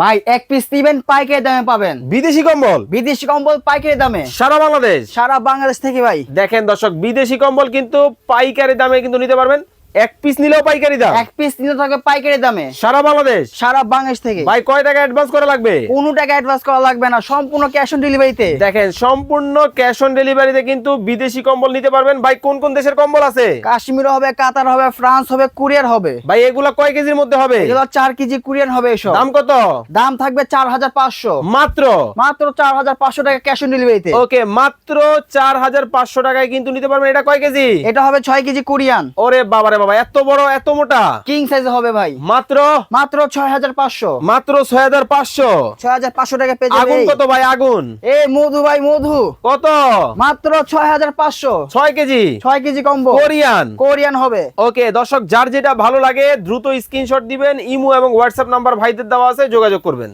ভাই এক পিস নিবেন পাইকারি দামে পাবেন। বিদেশি কম্বল? বিদেশি কম্বল পাইকারি দামে। সারা বাংলাদেশ? সারা বাংলাদেশ থেকে ভাই। দেখেন দর্শক বিদেশি কম্বল কিন্তু পাইকারি দামে কিন্তু নিতে পারবেন। এক পিস নিলেও পাইকারি দাম। এক পিস নিতে থাকবে পাইকারি দামে। সারা বাংলাদেশ? সারা বাংলাদেশ থেকে। ভাই কয় টাকা অ্যাডভান্স করা লাগবে? কোনো টাকা অ্যাডভান্স করা লাগবে না সম্পূর্ণ ক্যাশ অন ডেলিভারিতে দেখেন সম্পূর্ণ ক্যাশ অন ডেলিভারিতে কিন্তু বিদেশি কম্বল নিতে পারবেন। ভাই কোন কোন দেশের কম্বল আছে? কাশ্মীর হবে কাতার হবে ফ্রান্স হবে কুরিয়ার হবে। ভাই এগুলা কয় কেজির মধ্যে হবে? এগুলো চার কেজি কুরিয়ার হবে এসব। দাম কত? দাম থাকবে চার হাজার পাঁচশো। মাত্র? মাত্র চার হাজার পাঁচশো টাকা ক্যাশ অন ডেলিভারিতে ওকে মাত্র চার হাজার পাঁচশো টাকায় কিন্তু নিতে পারবেন। এটা কয় কেজি? এটা হবে ছয় কেজি কুরিয়ান। ওরে বাবারে বাবা এত বড় এত মোটা? কিং সাইজ হবে ভাই। মাত্র? মাত্র ছয় হাজার পাঁচশো। মাত্র ছয় হাজার পাঁচশো? ছয় হাজার পাঁচশো টাকা পেয়ে আগুন কত ভাই আগুন? এ মধু ভাই মধু। কত? মাত্র ছয় হাজার পাঁচশো। ছয় কেজি? ছয় কেজি কম্বো। কোরিয়ান? কোরিয়ান হবে। ওকে দর্শক যার যেটা ভালো লাগে দ্রুত স্ক্রিনশট দিবেন ইমো এবং হোয়াটসঅ্যাপ নাম্বার ভাইদের দেওয়া আছে যোগাযোগ করবেন।